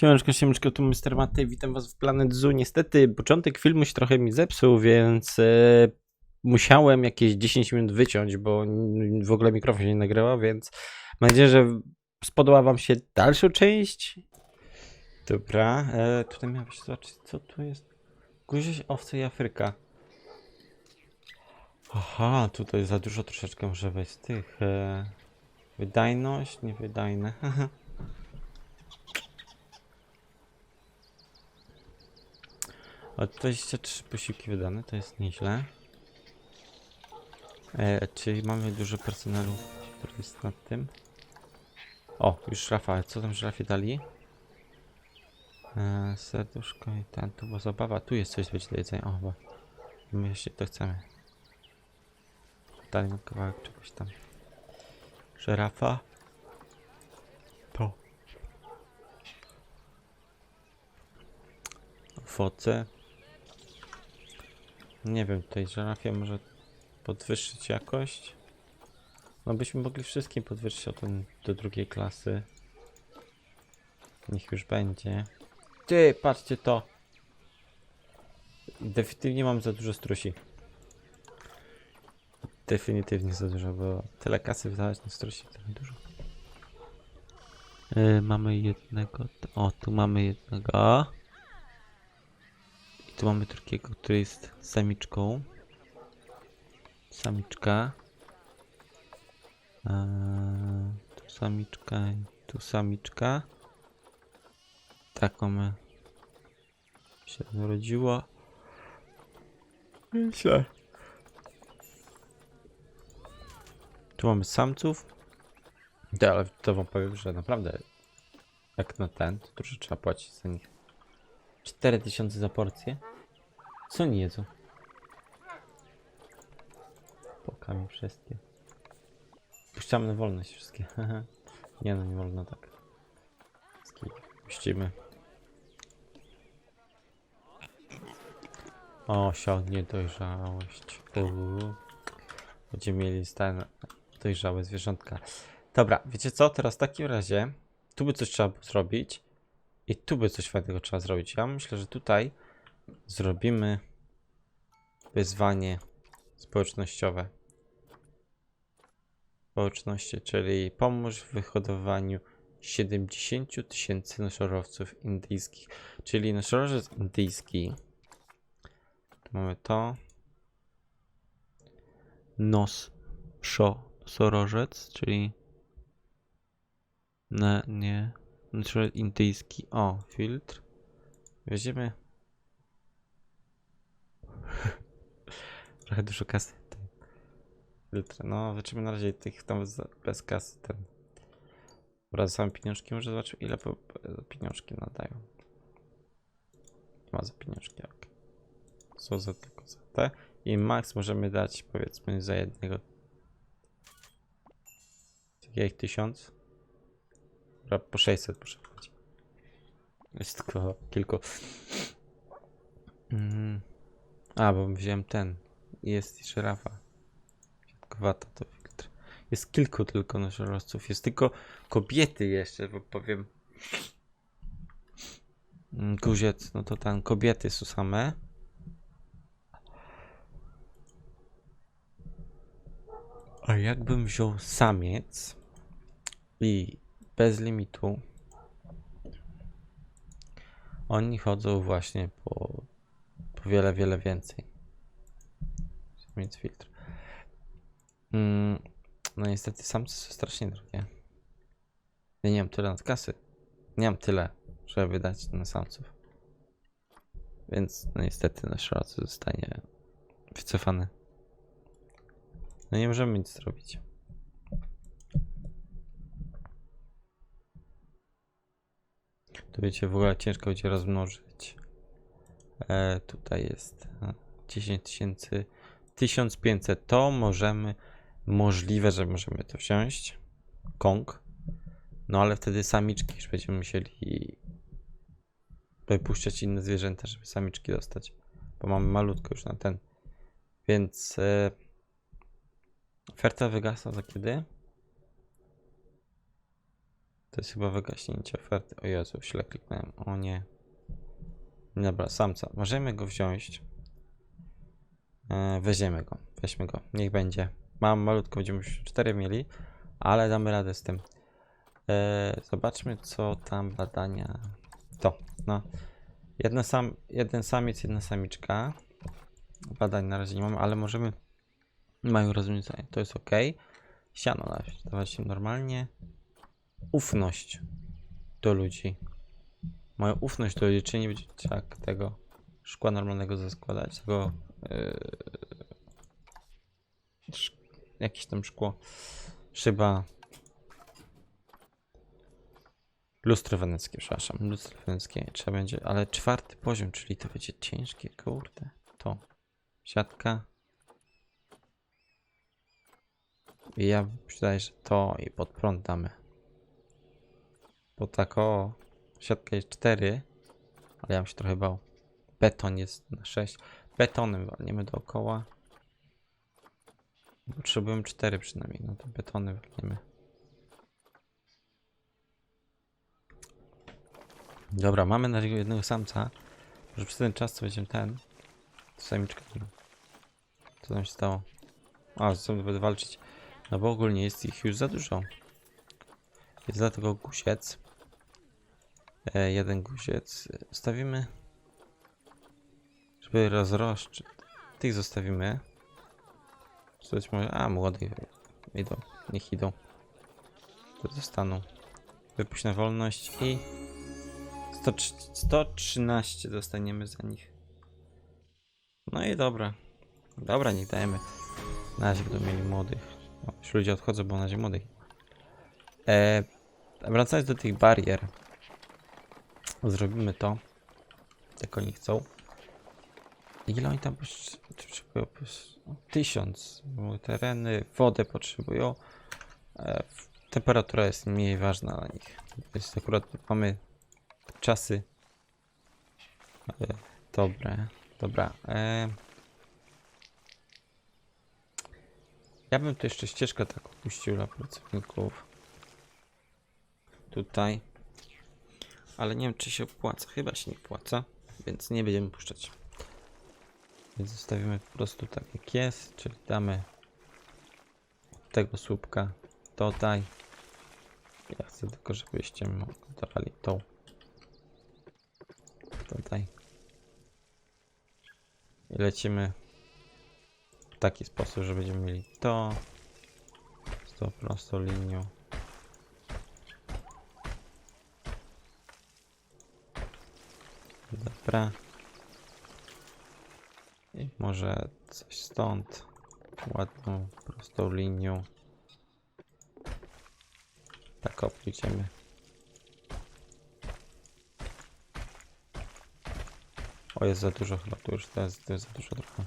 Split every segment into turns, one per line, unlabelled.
Siemaneczko, siemaneczko, tu Mr. Matej, witam was w Planet Zoo. Niestety początek filmu się trochę mi zepsuł, więc e, musiałem jakieś 10 minut wyciąć, bo w ogóle mikrofon się nie nagrywał, więc mam nadzieję, że spodoba wam się dalsza część. Dobra, e, tutaj się zobaczyć, co tu jest. Guzie, owce i Afryka. Aha, tutaj za dużo troszeczkę może być tych. E, wydajność, niewydajne. O, 23 posiłki wydane, to jest nieźle. E, czy mamy dużo personelu, który jest nad tym? O, już żrafa. Co tam żrafie dali? E, serduszko i ten, tu była zabawa. Tu jest coś być do jedzenia. O, chyba. My jeszcze to chcemy. Dali nam kawałek czegoś tam. Żerafa. To. Owoce. Nie wiem, tutaj żerafia może podwyższyć jakość. No byśmy mogli wszystkim podwyższyć o ten do drugiej klasy. Niech już będzie. Ty, patrzcie to. Definitywnie mam za dużo strusi. Definitywnie za dużo, bo tyle kasy wydawać na strusi to dużo. Yy, mamy jednego. O, tu mamy jednego. Tu mamy drugiego, który jest samiczką. Samiczka. Eee, tu samiczka i tu samiczka. Tak mamy. Się narodziło. Myślę. Tu mamy samców. To, ale to wam powiem, że naprawdę jak na ten, to dużo trzeba płacić za nich. 4000 za porcję? Co oni jedzą? Pokami wszystkie. Puszczamy na wolność wszystkie. nie no, nie wolno tak. Puścimy. O, osiągnie dojrzałość. Uuu. Będziemy mieli stan dojrzałe zwierzątka. Dobra, wiecie co? Teraz w takim razie tu by coś trzeba zrobić. I tu by coś fajnego trzeba zrobić. Ja myślę, że tutaj zrobimy wyzwanie społecznościowe. Społeczności, czyli pomóż w wyhodowaniu 70 000 tysięcy noszorowców indyjskich. Czyli noszorowiec indyjski. Tu mamy to. Nos, szo, nosorożec, czyli ne, nie, Natural indyjski. O, filtr. Weźmiemy. Trochę dużo kasy. Filtr. No, zobaczymy na razie tych tam bez kasy. Ten. Dobra, same pieniążki. Może zobaczymy ile po, pieniążki nadają. Ma za pieniążki, ok. Są za tylko za te. I max możemy dać powiedzmy za jednego. Tak jak tysiąc. Po 600 muszę wchodzić. Jest tylko kilku. Mm. A, bo wziąłem ten. Jest i żerafa. Kowata to filtr. Jest kilku tylko noszorowców. Jest tylko kobiety jeszcze, bo powiem. Mm, Guziec, no to tam kobiety są same. A jakbym wziął samiec i bez limitu. Oni chodzą właśnie po, po wiele, wiele więcej. Mieć filtr. Mm, no niestety samce są strasznie drogie. Ja nie mam tyle na kasy. Nie mam tyle, żeby wydać na samców. Więc no niestety nasz rad zostanie wycofany. No nie możemy nic zrobić. To wiecie, w ogóle ciężko będzie rozmnożyć. E, tutaj jest e, 10 tysięcy, 1500. To możemy, możliwe, że możemy to wziąć. Kong. No ale wtedy samiczki już będziemy musieli wypuszczać inne zwierzęta, żeby samiczki dostać. Bo mamy malutko już na ten. Więc e, oferta wygasa za kiedy? To jest chyba wygaśnięcie oferty. O Jezu, źle kliknąłem. O nie. Dobra, samca. Możemy go wziąć. E, weźmiemy go. Weźmy go. Niech będzie. Mam malutko, będziemy już 4 mieli, ale damy radę z tym. E, zobaczmy, co tam badania. To, no. Jedna sam, jeden samiec, jedna samiczka. Badań na razie nie mamy, ale możemy. Mają rozwiązanie. To jest ok. Siano dawać, im normalnie. Ufność do ludzi. Mają ufność do ludzi, czy nie będzie tak tego szkła normalnego zaskładać, tego yy, jakieś tam szkło, szyba. Lustro weneckie, przepraszam, lustro weneckie trzeba będzie, ale czwarty poziom, czyli to będzie ciężkie, kurde. To, siatka. I ja przydaję, że to i pod prąd damy. Bo tak o, siatka jest 4, ale ja bym się trochę bał. Beton jest na 6. Betonem walniemy dookoła. Potrzebujemy 4 przynajmniej, no to betony walniemy. Dobra, mamy na razie jednego samca. Może przez ten czas co będziemy ten. To. Co tam się stało? A, ze sobą będę walczyć. No bo ogólnie jest ich już za dużo. Jest dlatego guziec. E, jeden guziec. Stawimy. Żeby rozroszczyć. Tych zostawimy. Coś może. A, młodych. Idą. Niech idą. To zostaną. Wypuść na wolność i. 100, 113 dostaniemy za nich. No i dobra. Dobra, niech dajemy. Na razie będą mieli młodych. O, już ludzie odchodzą, bo na razie młodych. E, wracając do tych barier. Zrobimy to. Jak oni chcą. Ile oni tam potrze- potrzebują? Tysiąc. Tereny, wodę potrzebują. E, temperatura jest mniej ważna dla nich. Jest akurat mamy czasy. E, dobre. Dobra. E, ja bym tu jeszcze ścieżkę tak opuścił dla pracowników. Tutaj. Ale nie wiem, czy się opłaca. Chyba się nie opłaca, więc nie będziemy puszczać. Więc zostawimy po prostu tak jak jest, czyli damy tego słupka tutaj. Ja chcę tylko, żebyście dodali tą tutaj. I lecimy w taki sposób, że będziemy mieli to z tą prostą linią. Dobra. I może coś stąd. Ładną, prostą linią. Tak opójdziemy. O, jest za dużo chyba, tu już to jest, to jest za dużo trochę.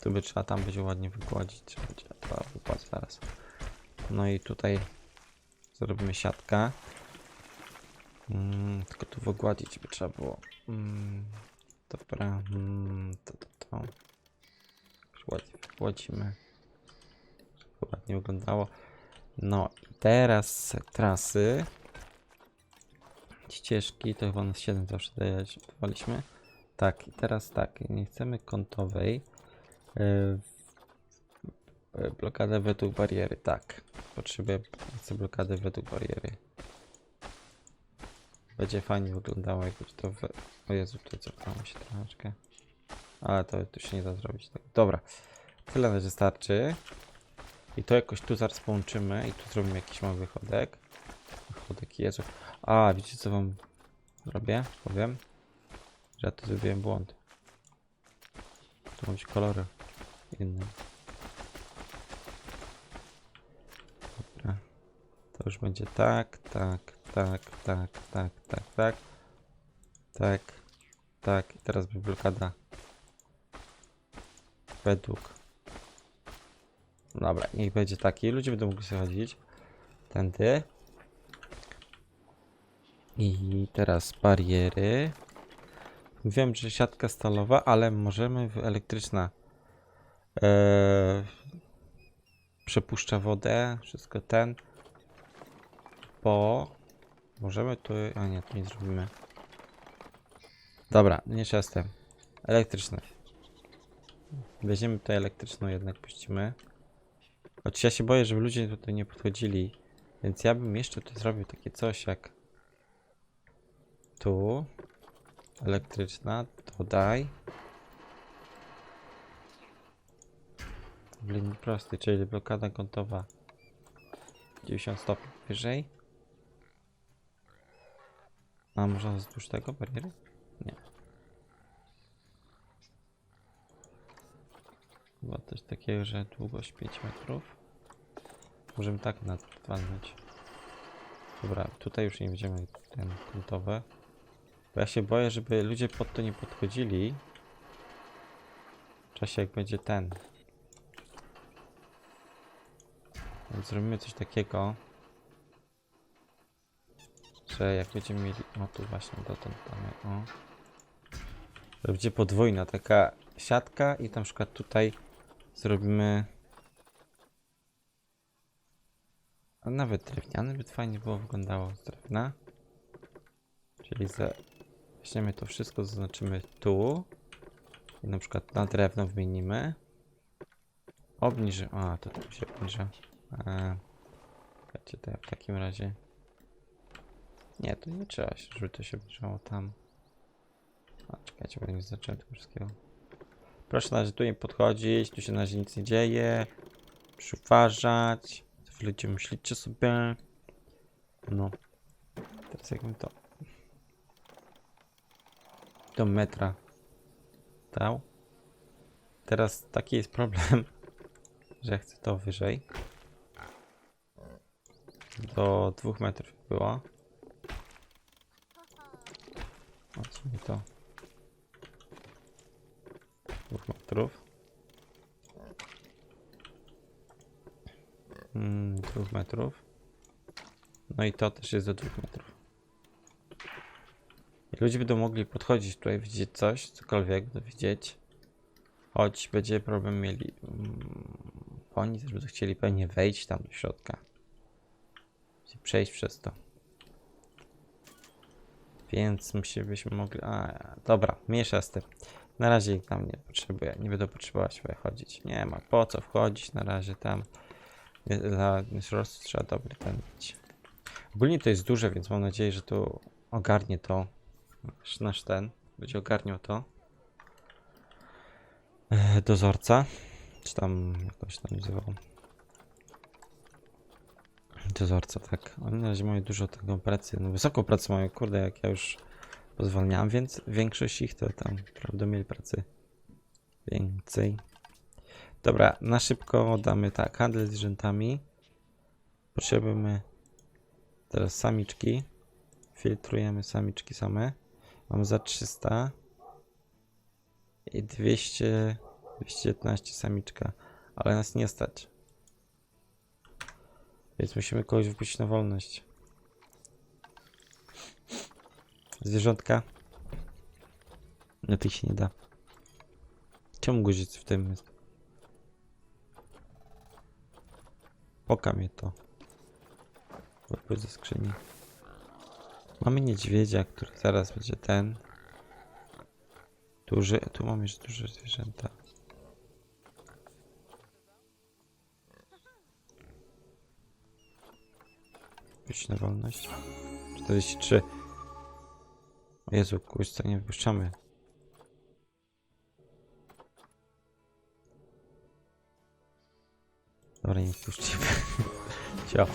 Tu by trzeba tam będzie ładnie wygładzić, trzeba będzie to wykład zaraz. No i tutaj zrobimy siatkę. Mm, tylko tu wygładzić by trzeba było. Mm, dobra, mm, to, to, to. Ładnie wygładzimy. Żeby ładnie wyglądało. No i teraz trasy. Ścieżki, to chyba na 7 zawsze dawaliśmy. Tak, i teraz tak, nie chcemy kątowej. Yy, blokadę według bariery, tak. Potrzebuję, chcę blokadę według bariery. Będzie fajnie wyglądało, jakby to we... O Jezu, tutaj cofało się troszeczkę. Ale to tu się nie da zrobić. Dobra, tyle na razie starczy. I to jakoś tu zaraz połączymy i tu zrobimy jakiś mały wychodek. Wychodek Jezu. A, wiecie co wam robię? Powiem, że ja tu zrobiłem błąd. Tu mam kolory inne. Dobra. To już będzie tak, tak, tak, tak, tak, tak, tak. Tak, tak. I teraz będzie blokada. Według Dobra, niech będzie taki. Ludzie będą mogli sobie chodzić. Tędy. I teraz bariery. Wiem, że siatka stalowa, ale możemy elektryczna e, przepuszcza wodę, wszystko ten. Bo możemy tu. A nie, tu nie zrobimy. Dobra, nie czasem. Elektryczne. Weźmiemy tutaj elektryczną, jednak puścimy. Choć ja się boję, żeby ludzie tutaj nie podchodzili. Więc ja bym jeszcze tu zrobił takie coś jak. Tu. Elektryczna, to daj. W linii prostej, czyli blokada kątowa 90 stopni wyżej. A można wzdłuż tego bariery? Nie. Chyba coś takiego, że długość 5 metrów. Możemy tak nadwalnąć. Dobra, tutaj już nie będziemy ten kątowe. Bo ja się boję, żeby ludzie pod to nie podchodzili. W czasie jak będzie ten. Więc zrobimy coś takiego. Jak będziemy mieli. O tu właśnie dotąd damy. O. Że będzie podwójna taka siatka i na przykład tutaj zrobimy. A nawet drewniany by fajnie było wyglądało z drewna. Czyli za... weźmiemy to wszystko, zaznaczymy tu. I na przykład na drewno wymienimy. Obniży. A, to tu się obniża. Eee, to ja w takim razie. Nie, to nie trzeba, się, żeby to się obniżało tam. A, czekajcie, bo nie zacząłem tego wszystkiego. Proszę na razie tu nie podchodzić, tu się na razie nic nie dzieje. Przyuważać. Wy ludzie myślicie sobie. No. Teraz jakbym to. Do metra dał. Teraz taki jest problem, że chcę to wyżej. Do dwóch metrów było. Mi to? Dwóch metrów. Mm, dwóch metrów. No i to też jest do dwóch metrów. I ludzie będą mogli podchodzić tutaj, widzieć coś, cokolwiek będą widzieć. Choć będzie problem mieli. Oni też będą chcieli pewnie wejść tam do środka. Przejść przez to. Więc myślę, byśmy mogli. A, dobra, mniejsza z tym. Na razie ich tam nie potrzebuję. Nie będę potrzebować chodzić. Nie ma po co wchodzić na razie tam. Dla wzrostu trzeba dobry ten mieć. Ogólnie to jest duże, więc mam nadzieję, że to ogarnie to. Nasz- Nasz ten będzie ogarniał to. E, Dozorca. Czy tam jakoś tam nazywał. Dozorca, tak. Oni na razie mają dużo tego pracy. No wysoką pracę mają, kurde, jak ja już pozwalniałem, więc większość ich to tam, prawda, mieli pracy więcej. Dobra, na szybko damy tak, handel zwierzętami. Potrzebujemy teraz samiczki. Filtrujemy samiczki same. Mamy za 300 i 200, 219 samiczka, ale nas nie stać. Więc musimy kogoś wypuścić na wolność. Zwierzątka. No tych się nie da. Czemu guziec w tym jest? Poka mnie to. Wypływ ze skrzyni. Mamy niedźwiedzia, który zaraz będzie ten. Duży, tu mamy już duże zwierzęta. Puść na wolność. 43. O Jezu, kuźca nie wypuszczamy. Dobra, nie wpuścimy. Cio.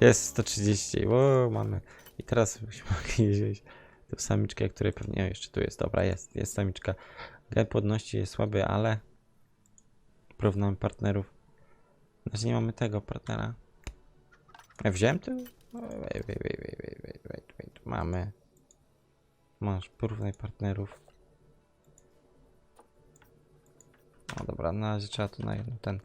Jest 130. Wow, mamy. I teraz byśmy mogli wziąć tę samiczkę, której pewnie o, jeszcze tu jest. Dobra, jest, jest samiczka. Gap podności jest słaby, ale porównamy partnerów. Na razie nie mamy tego partnera. Ja wziąłem to? Wait, wait, wait, wait, wait, wait, wait, wait. Mamy. Masz, porównaj partnerów. No dobra, na razie trzeba tu na jedno ten.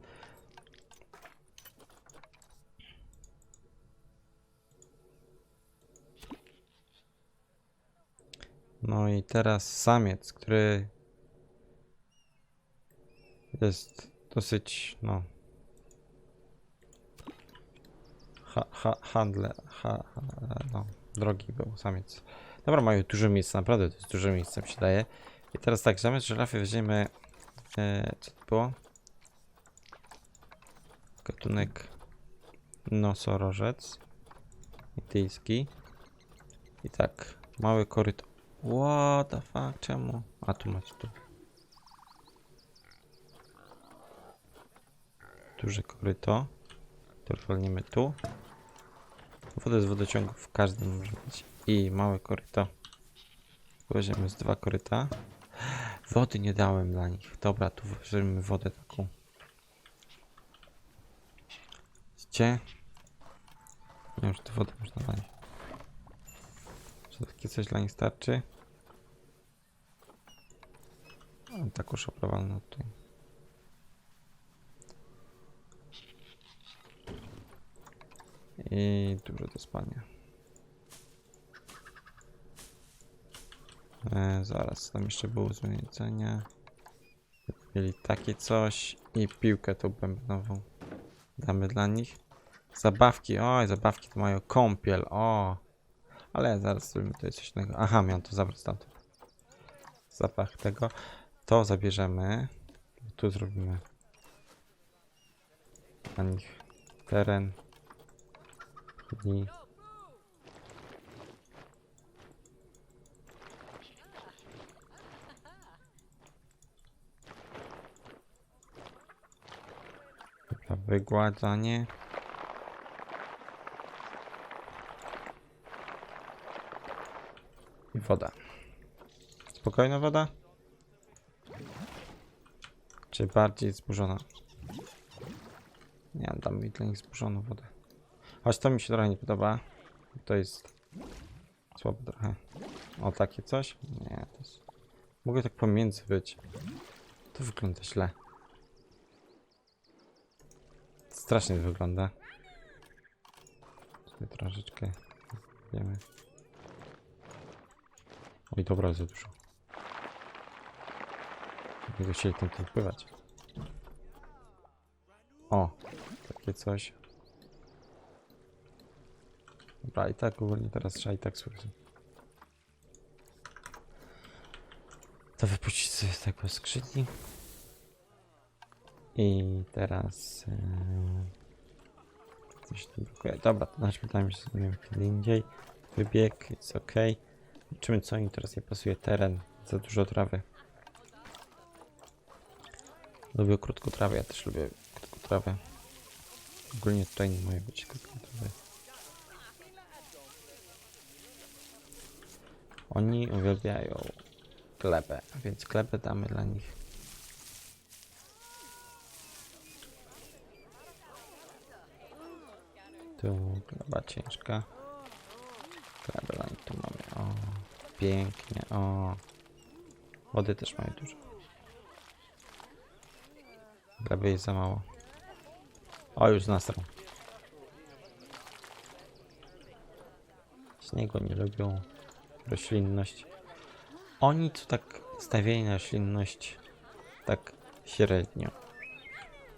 No i teraz samiec, który jest dosyć, no. Ha, ha, handle, ha, ha, no, drogi był samiec. Dobra, mają dużo miejsca, naprawdę to jest dużo miejsca, mi się daje. I teraz tak, zamiast żyrafy weźmiemy, e, co to było? Gatunek nosorożec indyjski. I tak, mały koryto. What the fuck, czemu? A tu macie tu. Duże koryto. To tu. Wodę z wodociągu w każdym może być. I małe koryto. Weźmiemy z dwa koryta. Wody nie dałem dla nich. Dobra, tu weźmiemy wodę taką. Widzicie? Nie wiem, czy tu wodę można nich. Czy takie coś dla nich starczy? Mam taką szoprowalną tutaj. I dużo do spania. E, zaraz, tam jeszcze było zmienienia. Mieli takie coś i piłkę tą bębnową. Damy dla nich. Zabawki, oj, zabawki to mają kąpiel, o. Ale zaraz zrobimy tutaj coś innego. Aha, miałem to zabrać stamtąd. Zapach tego. To zabierzemy. Tu zrobimy dla nich teren. I Dobra, wygładzanie. I woda. Spokojna woda? Czy bardziej zburzona? Nie, dam mi dla nich zburzoną wodę. Choć to mi się trochę nie podoba. To jest słabe trochę. O, takie coś? Nie, to jest... Mogę tak pomiędzy być. To wygląda źle. Strasznie to wygląda. Sobie troszeczkę wiemy. Oj, dobra, za dużo. Będę chcieli tym pływać. O, takie coś. Dobra, i tak ogólnie teraz trzeba i tak słyszeć. To wypuścić sobie z tego skrzyni. I teraz... Yy, coś tu blokuje. Dobra, to chodźmy tam jeszcze sobie kiedy indziej. Wybieg, jest ok. Zobaczymy co im teraz nie pasuje. Teren, za dużo trawy. Lubię krótką trawę, ja też lubię krótką trawę. Ogólnie nie może być krótką Oni uwielbiają glebę, więc glebę damy dla nich. Tu gleba ciężka. Glebę dla nich tu mamy. O, pięknie. O, wody też mają dużo. Gleby jest za mało. O, już nasrał. Śniegu nie lubią. Roślinność. Oni tu tak stawiali na roślinność tak średnio.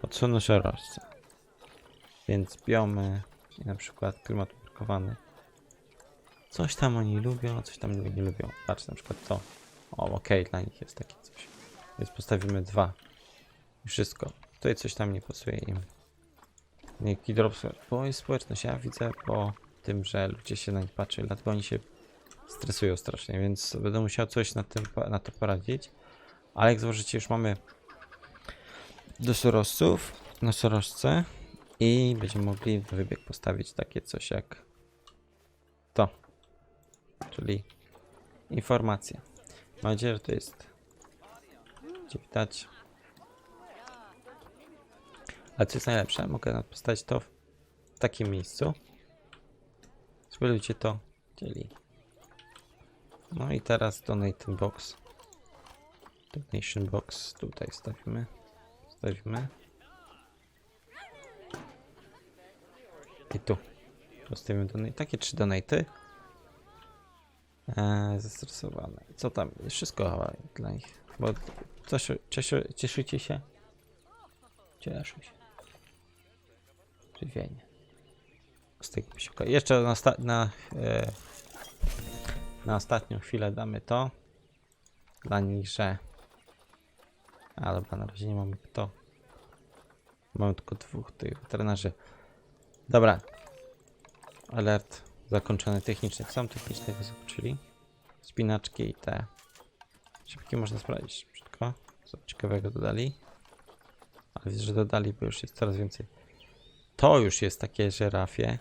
Od nosorożca. Więc biomy i na przykład klimat umiarkowany. Coś tam oni lubią, coś tam nie lubią. Patrz na przykład to. O, okej, dla nich jest takie coś. Więc postawimy dwa. I wszystko. Tutaj coś tam nie pasuje im. Jaki drop, bo jest społeczność. Ja widzę po tym, że ludzie się na nich patrzą, dlatego oni się stresują strasznie, więc będę musiał coś na, tym, na to poradzić. Ale jak zauważycie, już mamy nosorożców, nosorożce i będziemy mogli w wybieg postawić takie coś jak to, czyli informacja. Mam nadzieję, że to jest gdzie widać. Ale co jest najlepsze, mogę postawić to w takim miejscu, żeby ludzie to chcieli. No i teraz donate box. Donation box tutaj stawimy. Stawimy. I tu. Postawimy donate. Takie trzy donaty. Eee, zestresowane. Co tam? Wszystko dla nich. Bo coś, cieszy, cieszycie się? Cieszą się. Żywienie. Z tego posiłka. Jeszcze na, na, e, na ostatnią chwilę damy to. Dla nich, że... A dobra, na razie nie mamy kto. Mamy tylko dwóch tych weterynarzy. Dobra. Alert zakończony techniczny. Są techniczne wyskoczyli. Spinaczki i te. Szybkie można sprawdzić szybciutko. Co ciekawego dodali. Ale widzę, że dodali, bo już jest coraz więcej. To już jest takie żerafie.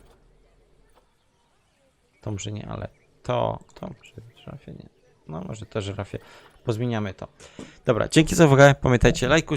To może nie, ale to, to może żerafie nie. No może to żerafie. Pozmieniamy to. Dobra, dzięki za uwagę. Pamiętajcie, lajkuj,